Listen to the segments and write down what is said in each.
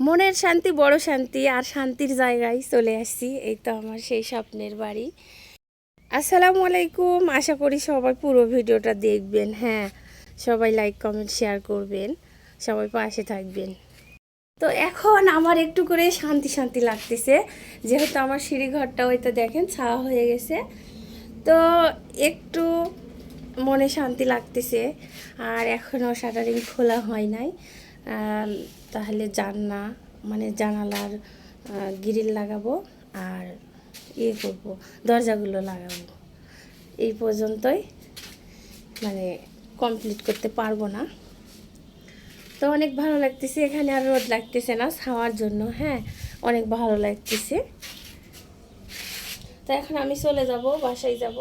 মনের শান্তি, বড় শান্তি আর শান্তির জায়গায় চলে আসছি। এই তো আমার সেই স্বপ্নের বাড়ি। আসসালামু আলাইকুম। আশা করি সবাই পুরো ভিডিওটা দেখবেন। হ্যাঁ সবাই লাইক কমেন্ট শেয়ার করবেন। সবাই পাশে থাকবেন। তো এখন আমার একটু করে শান্তি শান্তি লাগতেছে। যেহেতু আমার সিঁড়িঘরটা হয়তো দেখেন ছাওয়া হয়ে গেছে। তো একটু মনে শান্তি লাগতেছে। আর এখনও শাটারিং খোলা হয় নাই। তাহলে জাননা মানে জানালার গ্রিল লাগাবো আর ইয়ে করব, দরজাগুলো লাগাবো। এই পর্যন্তই মানে কমপ্লিট করতে পারব না। তো অনেক ভালো লাগতেছে, এখানে আর রোদ লাগতেছে না ছাওয়ার জন্য হ্যাঁ অনেক ভালো লাগতেছে। তো এখন আমি চলে যাব, বাসায় যাব।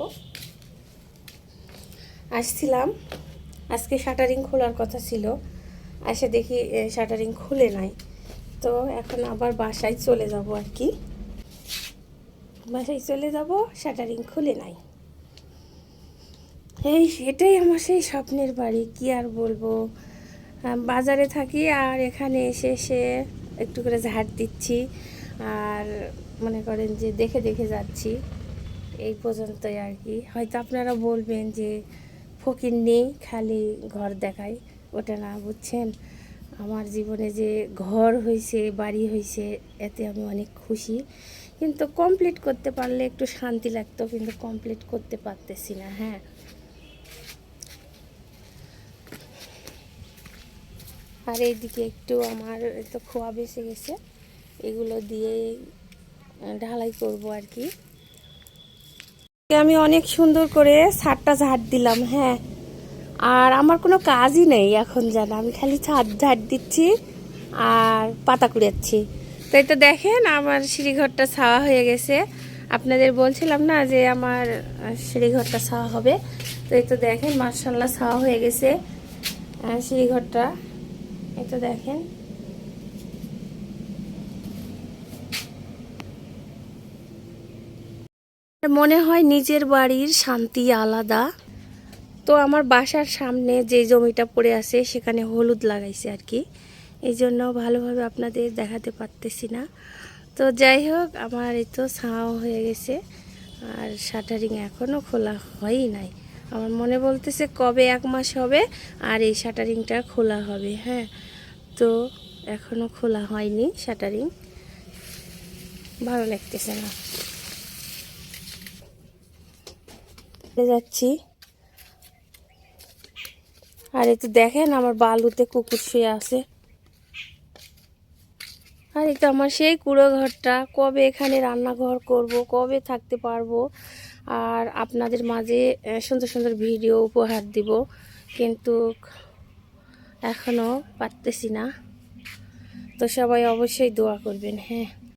আসছিলাম, আজকে শাটারিং খোলার কথা ছিল। এসে দেখি শাটারিং খুলে নাই। তো এখন আবার বাসায় চলে যাব আর কি। বাসায় চলে যাব শাটারিং খুলে নাই। এই এটাই আমার সেই স্বপ্নের বাড়ি, কি আর বলব? বাজারে থাকি আর এখানে এসে এসে একটু করে ঝাড় দিচ্ছি। আর মনে করেন যে দেখে দেখে যাচ্ছি। এই পর্যন্তই আর কি। হয়তো আপনারা বলবেন যে ফকির নেই, খালি ঘর দেখায়। ওটা না, বুঝছেন? আমার জীবনে যে ঘর হয়েছে বাড়ি হয়েছে এতে আমি অনেক খুশি। কিন্তু কমপ্লিট করতে পারলে একটু শান্তি লাগতো, কিন্তু কমপ্লিট করতে পারতেছি না হ্যাঁ? আর এইদিকে একটু আমার তো খোয়া বেসে গেছে। এগুলো দিয়ে ঢালাই করব আর কি। আমি অনেক সুন্দর করে ছাদটা ঝাড় দিলাম হ্যাঁ? আর আমার কোনো কাজই নেই এখন যেন। আমি খালি ছাদ ঝাড় দিচ্ছি আর পাতা কুড়াচ্ছি। তো এই তো দেখেন আমার সিঁড়িঘরটা ছাওয়া হয়ে গেছে। আপনাদের বলছিলাম না যে আমার সিঁড়িঘরটা ছাওয়া হবে। তো এই তো দেখেন মার্শাল্লাহ ছাওয়া হয়ে গেছে সিঁড়িঘরটা। এই তো দেখেন। মনে হয় নিজের বাড়ির শান্তি আলাদা। তো আমার বাসার সামনে যে জমিটা পড়ে আছে, সেখানে হলুদ লাগাইছে আর কি এই জন্য ভালোভাবে আপনাদের দেখাতে পারতেছি না। তো যাই হোক, আমার এই তো ছাও হয়ে গেছে। আর শাটারিং এখনও খোলা হয়ই নাই। আমার মনে বলতেছে কবে এক মাস হবে, আর এই শাটারিংটা খোলা হবে হ্যাঁ। তো এখনও খোলা হয়নি শাটারিং ভালো লাগতেছে না। যাচ্ছি। আর একটু দেখেন আমার বালুতে কুকুর শুয়ে আছে। আর এই তো আমার সেই কুড়ো ঘরটা, কবে এখানে রান্নাঘর করব, কবে থাকতে পারব, আর আপনাদের মাঝে সুন্দর সুন্দর ভিডিও উপহার দিব, কিন্তু এখনও পারতেছি না। তো সবাই অবশ্যই দোয়া করবেন হ্যাঁ।